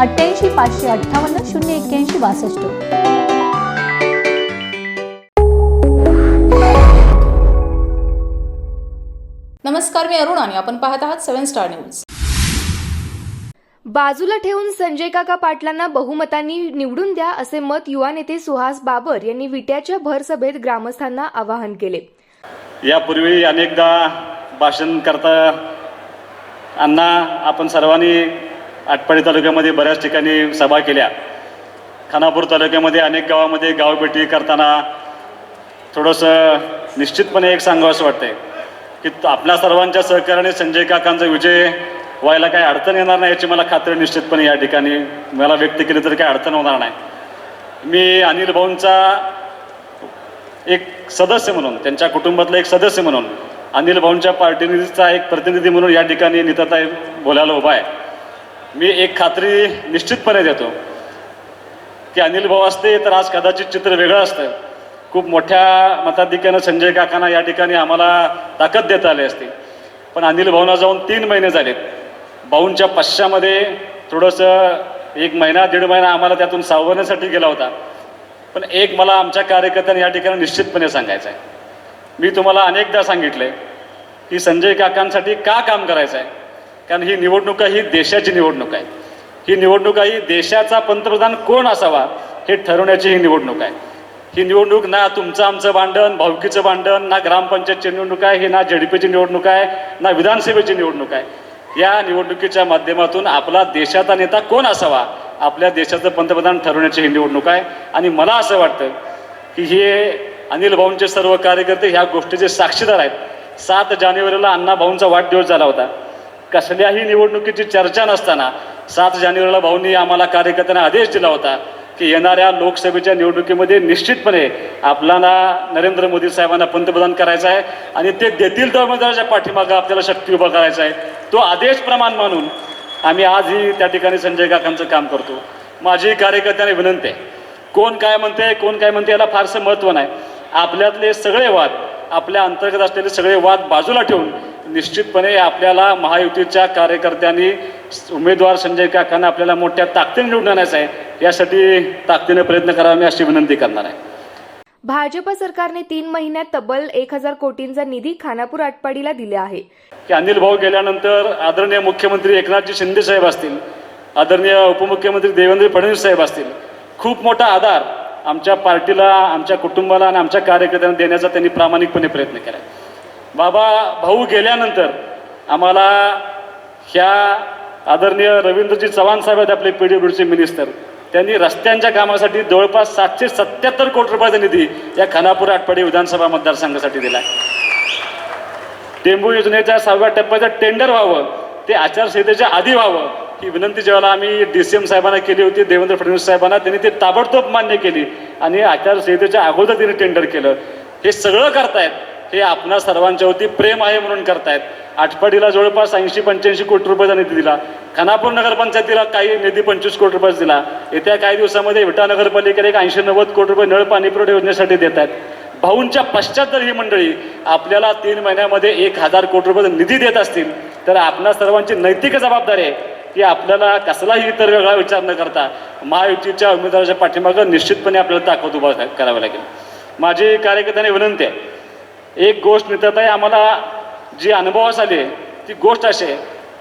अठ्ठ्याऐंशी पाचशे अठ्ठावन्न शून्य एक्क्याऐंशी बासष्ट. नमस्कार मी अरुण आणि आपण पाहत आहात सेव्हन स्टार न्यूज. बाजूला ठेवून संजय काका पाटलांना बहुमतांनी निवडून द्या असे मत युवा नेते सुहास बाबर यांनी विट्याच्या भर सभेत ग्रामस्थांना आवाहन केले. यापूर्वी अनेकदा भाषण करता अण्णा आपण सर्वांनी आटपाडी तालुक्यामध्ये बऱ्याच ठिकाणी सभा केल्या. खानापूर तालुक्यामध्ये अनेक गावामध्ये गावभेटी करताना थोडंसं निश्चितपणे एक सांगावं असं वाटतंय की आपल्या सर्वांच्या सहकार्याने संजय काकांचा विजय व्हायला काही अडचण येणार नाही याची मला खात्री निश्चितपणे या ठिकाणी मला व्यक्त केली तर काही अडचण होणार नाही. मी अनिल भाऊंचा एक सदस्य म्हणून त्यांच्या कुटुंबातला एक सदस्य म्हणून अनिल भाऊंच्या पार्टीचा एक प्रतिनिधी म्हणून या ठिकाणी निताताई बोलायला उभा आहे. मी एक खात्री निश्चितपणे देतो की अनिल भाऊ असते तर आज कदाचित चित्र वेगळं असतं. खूप मोठ्या मताधिक्यानं संजय काकांना या ठिकाणी आम्हाला ताकद देता आली असती. पण अनिल भाऊना जाऊन तीन महिने झालेत. भाऊंच्या पश्चामध्ये थोडंसं एक महिना दीड महिना आम्हाला त्यातून सावरण्यासाठी गेला होता. पण एक मला आमच्या कार्यकर्त्यांनी या ठिकाणी निश्चितपणे सांगायचं आहे. मी तुम्हाला अनेकदा सांगितलं आहे की संजय काकांसाठी का काम करायचं आहे कारण ही निवडणुका ही देशाची निवडणूक आहे ही निवडणुका ही देशाचा पंतप्रधान कोण असावा हे ठरवण्याची ही निवडणूक आहे. ही निवडणूक ना तुमचं आमचं भांडण भावकीचं भांडण ना ग्रामपंचायतची निवडणूक आहे ही ना झेडपीची निवडणूक आहे ना विधानसभेची निवडणूक आहे. या निवडणुकीच्या माध्यमातून आपला देशाचा नेता कोण असावा आपल्या देशाचं पंतप्रधान ठरवण्याची ही निवडणूक आहे. आणि मला असं वाटतं की हे अनिल भाऊंचे सर्व कार्यकर्ते ह्या गोष्टीचे साक्षीदार आहेत. सात जानेवारीला अण्णा भाऊंचा वाढदिवस झाला होता. कसल्याही निवडणुकीची चर्चा नसताना सात जानेवारीला भाऊंनी आम्हाला कार्यकर्त्यांना आदेश दिला होता की येणाऱ्या लोकसभेच्या निवडणुकीमध्ये निश्चितपणे आपल्याला नरेंद्र मोदी साहेबांना पंतप्रधान करायचं आहे आणि ते देतील तर उमेदवाराच्या पाठीमागं आपल्याला शक्ती उभा करायचा आहे. तो आदेश प्रमाण मानून आम्ही आजही त्या ठिकाणी संजय काकांचं काम करतो. माझी कार्यकर्त्यांना विनंती आहे. कोण काय म्हणते कोण काय म्हणते याला फारसं महत्त्व नाही. आपल्यातले सगळे वाद आपल्या अंतर्गत असलेले सगळे वाद बाजूला ठेवून निश्चितपणे आपल्याला महायुतीच्या कार्यकर्त्यांनी उमेदवार संजय काकांना आपल्याला मोठ्या ताकदीने निवडून आणायचं आहे. यासाठी ताकदीने प्रयत्न करावा मी अशी विनंती करणार आहे. भाजप सरकारने तीन महिन्यात तब्बल एक हजार कोटींचा निधी खानापूर आटपाडीला दिला आहे. की अनिल भाऊ गेल्यानंतर आदरणीय मुख्यमंत्री एकनाथजी शिंदे साहेब असतील आदरणीय उपमुख्यमंत्री देवेंद्र फडणवीस साहेब असतील खूप मोठा आधार आमच्या पार्टीला आमच्या कुटुंबाला आणि आमच्या कार्यकर्त्यांना देण्याचा त्यांनी प्रामाणिकपणे प्रयत्न केला बाबा भाऊ गेल्यानंतर आम्हाला ह्या आदरणीय रवींद्रजी चव्हाण साहेब आहेत आपले पी डी मिनिस्टर त्यांनी रस्त्यांच्या कामासाठी जवळपास सातशे सत्याहत्तर कोटी रुपयाचा निधी या खानापूर आटपाडी विधानसभा मतदारसंघासाठी दिला. टेंबू योजनेच्या सहाव्या टप्प्याचं टेंडर व्हावं ते आचारसंहितेच्या आधी व्हावं ही विनंती जेव्हा आम्ही डी सी एम साहेबांना केली होती देवेंद्र फडणवीस साहेबांना त्यांनी ते ताबडतोब मान्य केली आणि आचारसंहितेच्या अगोदर त्यांनी टेंडर केलं. हे सगळं करतायत. हे आपणा सर्वांच्या वरती प्रेम आहे म्हणून करतायत. आटपाडीला जवळपास ऐंशी पंच्याऐंशी कोटी रुपयाचा निधी दिला. खानापूर नगरपंचायतीला काही निधी पंचवीस कोटी रुपये दिला. येत्या काही दिवसामध्ये विटा नगरपालिकेला एक ऐंशी नव्वद कोटी रुपये नळ पाणी पुरवठा योजनेसाठी देत आहेत भाऊंच्या पश्चात जर ही मंडळी आपल्याला तीन महिन्यामध्ये एक हजार कोटी रुपये निधी देत असतील तर आपणा सर्वांची नैतिक जबाबदारी आहे की आपल्याला कसलाही इतर वेगळा विचार न करता महायुतीच्या उमेदवाराच्या पाठीमागं निश्चितपणे आपल्याला ताकद उभा करावी लागेल. माझी कार्यकर्त्यांनी विनंती आहे एक गोष्ट नितत आम्हाला जी अनुभवास आली आहे ती गोष्ट अशी आहे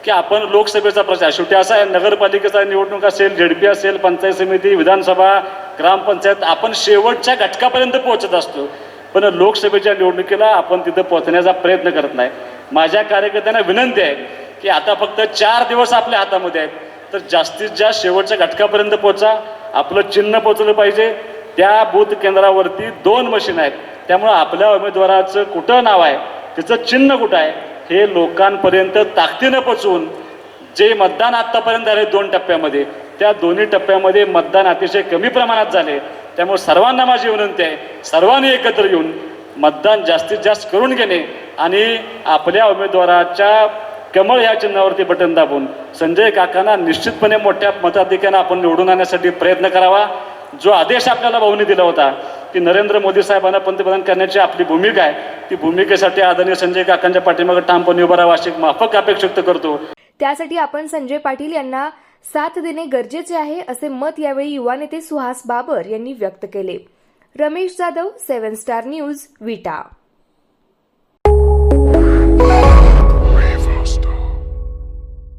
की आपण लोकसभेचा प्रचार शेवटी असा आहे नगरपालिकेचा निवडणूक असेल झेडपी असेल पंचायत समिती विधानसभा ग्रामपंचायत आपण शेवटच्या घटकापर्यंत पोहोचत असतो. पण लोकसभेच्या निवडणुकीला आपण तिथं पोहोचण्याचा प्रयत्न करत नाही. माझ्या कार्यकर्त्यांना विनंती आहे की आता फक्त चार दिवस आपल्या हातामध्ये आहेत. तर जास्तीत जास्त शेवटच्या घटकापर्यंत पोहोचा. आपलं चिन्ह पोचलं पाहिजे. त्या बूथ केंद्रावरती दोन मशीन आहेत. त्यामुळं आपल्या उमेदवाराचं कुठं नाव आहे त्याचं चिन्ह कुठं आहे हे लोकांपर्यंत ताकदीनं पोचवून जे मतदान आत्तापर्यंत झाले दोन टप्प्यामध्ये त्या दोन्ही टप्प्यामध्ये मतदान अतिशय कमी प्रमाणात झाले त्यामुळे सर्वांना माझी विनंती आहे सर्वांनी एकत्र येऊन मतदान जास्तीत जास्त करून घेणे आणि आपल्या उमेदवाराच्या कमळ या चिन्हावरती बटन दाबून संजय काकांना निश्चितपणे मोठ्या मताधिक्यानं आपण निवडून आणण्यासाठी प्रयत्न करावा. जो आदेश आपल्याला भाऊनी दिला होता की नरेंद्र मोदी साहेबांना पंतप्रधान करण्याची आपली भूमिका आहे ती भूमिकेसाठी आदरणीय संजय काकांच्या पाठीमागे ठामपणे उभा राहावा अशी माफक अपेक्षा व्यक्त करतो. त्यासाठी आपण संजय पाटील यांना साथ देणे गरजेचे आहे असे मत यावेळी युवा नेते सुहास बाबर यांनी व्यक्त केले. Ramesh Jadhav seven star news Vita.